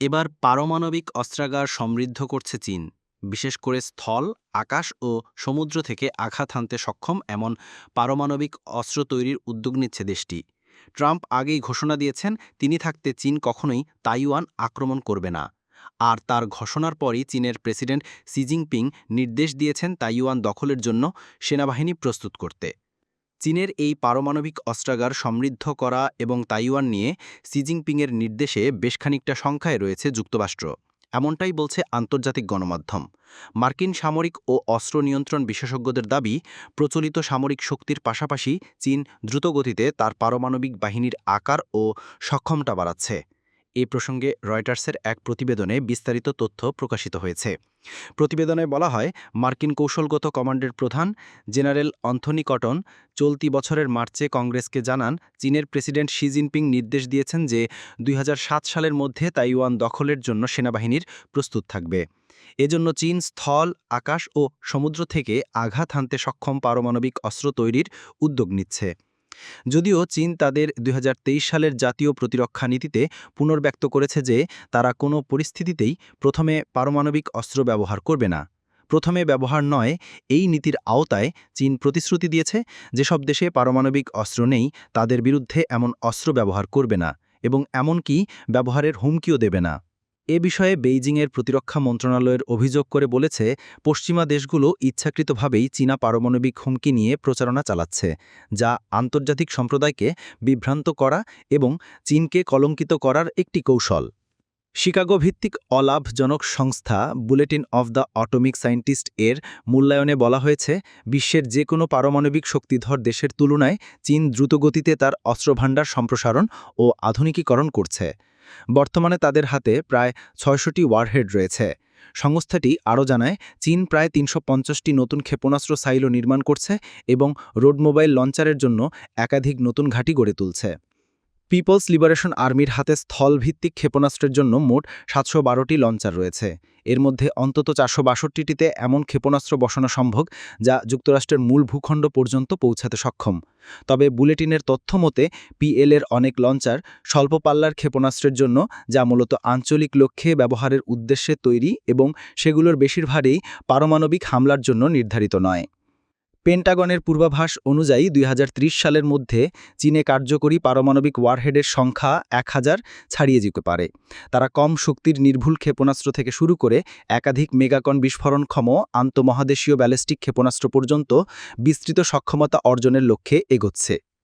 এবার পারমাণবিক অস্ত্রাগার সমৃদ্ধ করছে চীন, বিশেষ করে স্থল, আকাশ ও সমুদ্র থেকে আঘাত হানতে সক্ষম এমন পারমাণবিক অস্ত্র তৈরির উদ্যোগ নিচ্ছে দেশটি। ট্রাম্প আগেই ঘোষণা দিয়েছেন, তিনি থাকতে চীন কখনোই তাইওয়ান আক্রমণ করবে না। আর তার ঘোষণার পরই চীনের প্রেসিডেন্ট সি জিনপিং নির্দেশ দিয়েছেন তাইওয়ান দখলের জন্য সেনাবাহিনী প্রস্তুত করতে। চীনের এই পারমাণবিক অস্ত্রাগার সমৃদ্ধ করা এবং তাইওয়ান নিয়ে সি জিনপিংয়ের নির্দেশে বেশ খানিকটা সংখ্যায় রয়েছে যুক্তরাষ্ট্র। এমনটাই বলছে আন্তর্জাতিক গণমাধ্যম। মার্কিন সামরিক ও অস্ত্র নিয়ন্ত্রণ বিশেষজ্ঞদের দাবি, প্রচলিত সামরিক শক্তির পাশাপাশি চীন দ্রুতগতিতে তার পারমাণবিক বাহিনীর আকার ও সক্ষমতা বাড়াচ্ছে। এ প্রসঙ্গে রয়টার্সের এক প্রতিবেদনে বিস্তারিত তথ্য প্রকাশিত হয়েছে। প্রতিবেদনে বলা হয়, মার্কিন কৌশলগত কমান্ডের প্রধান জেনারেল অন্থনি কটন চলতি বছরের মার্চে কংগ্রেসকে জানান, চীনের প্রেসিডেন্ট শি জিনপিং নির্দেশ দিয়েছেন যে দুই হাজার সাত সালের মধ্যে তাইওয়ান দখলের জন্য সেনাবাহিনীর প্রস্তুত থাকবে। এজন্য চীন স্থল, আকাশ ও সমুদ্র থেকে আঘাত হানতে সক্ষম পারমাণবিক অস্ত্র তৈরির উদ্যোগ নিচ্ছে। যদিও চীন তাদের দুই হাজার তেইশ সালের জাতীয় প্রতিরক্ষা নীতিতে পুনর্ব্যক্ত করেছে যে তারা কোনো পরিস্থিতিতেই প্রথমে পারমাণবিক অস্ত্র ব্যবহার করবে না। প্রথমে ব্যবহার নয়, এই নীতির আওতায় চীন প্রতিশ্রুতি দিয়েছে যেসব দেশে পারমাণবিক অস্ত্র নেই, তাদের বিরুদ্ধে এমন অস্ত্র ব্যবহার করবে না এবং এমনকি ব্যবহারের হুমকিও দেবে না। এ বিষয়ে বেইজিংয়ের প্রতিরক্ষা মন্ত্রণালয়ের অভিযোগ করে বলেছে, পশ্চিমা দেশগুলো ইচ্ছাকৃতভাবেই চীনা পারমাণবিক হুমকি নিয়ে প্রচারণা চালাচ্ছে, যা আন্তর্জাতিক সম্প্রদায়কে বিভ্রান্ত করা এবং চীনকে কলঙ্কিত করার একটি কৌশল। শিকাগো ভিত্তিক অলাভজনক সংস্থা bulletin of the atomic scientist এর মূল্যায়নে বলা হয়েছে, বিশ্বের যে কোনো পারমাণবিক শক্তিধর দেশের তুলনায় চীন দ্রুতগতিতে তার অস্ত্রভাণ্ডার সম্প্রসারণ ও আধুনিকীকরণ করছে। বর্তমানে তাদের হাতে প্রায় ছয়শটি ওয়ারহেড রয়েছে। সংস্থাটি আরও জানায়, চীন প্রায় তিনশো নতুন ক্ষেপণাস্ত্র সাইলো নির্মাণ করছে এবং রোড মোবাইল লঞ্চারের জন্য একাধিক নতুন ঘাঁটি গড়ে তুলছে। পিপলস লিবারেশন আর্মির হাতে স্থলভিত্তিক ক্ষেপণাস্ত্রের জন্য মোট সাতশো বারোটি লঞ্চার রয়েছে। এর মধ্যে অন্তত চারশো বাষট্টিটিতে এমন ক্ষেপণাস্ত্র বসানো সম্ভব যা যুক্তরাষ্ট্রের মূল ভূখণ্ড পর্যন্ত পৌঁছাতে সক্ষম। তবে বুলেটিনের তথ্য মতে পিএলের অনেক লঞ্চার স্বল্প পাল্লার ক্ষেপণাস্ত্রের জন্য, যা মূলত আঞ্চলিক লক্ষ্যে ব্যবহারের উদ্দেশ্যে তৈরি এবং সেগুলোর বেশিরভাগই পারমাণবিক হামলার জন্য নির্ধারিত নয়। পেন্টাগনের পূর্বাভাস অনুযায়ী দুই হাজার ত্রিশ সালের মধ্যে চীনে কার্যকরী পারমাণবিক ওয়ারহেডের সংখ্যা এক হাজার ছাড়িয়ে যেতে পারে। তারা কম শক্তির নির্ভুল ক্ষেপণাস্ত্র থেকে শুরু করে একাধিক মেগাকন বিস্ফোরণক্ষম আন্তমহাদেশীয় ব্যালিস্টিক ক্ষেপণাস্ত্র পর্যন্ত বিস্তৃত সক্ষমতা অর্জনের লক্ষ্যে এগোচ্ছে।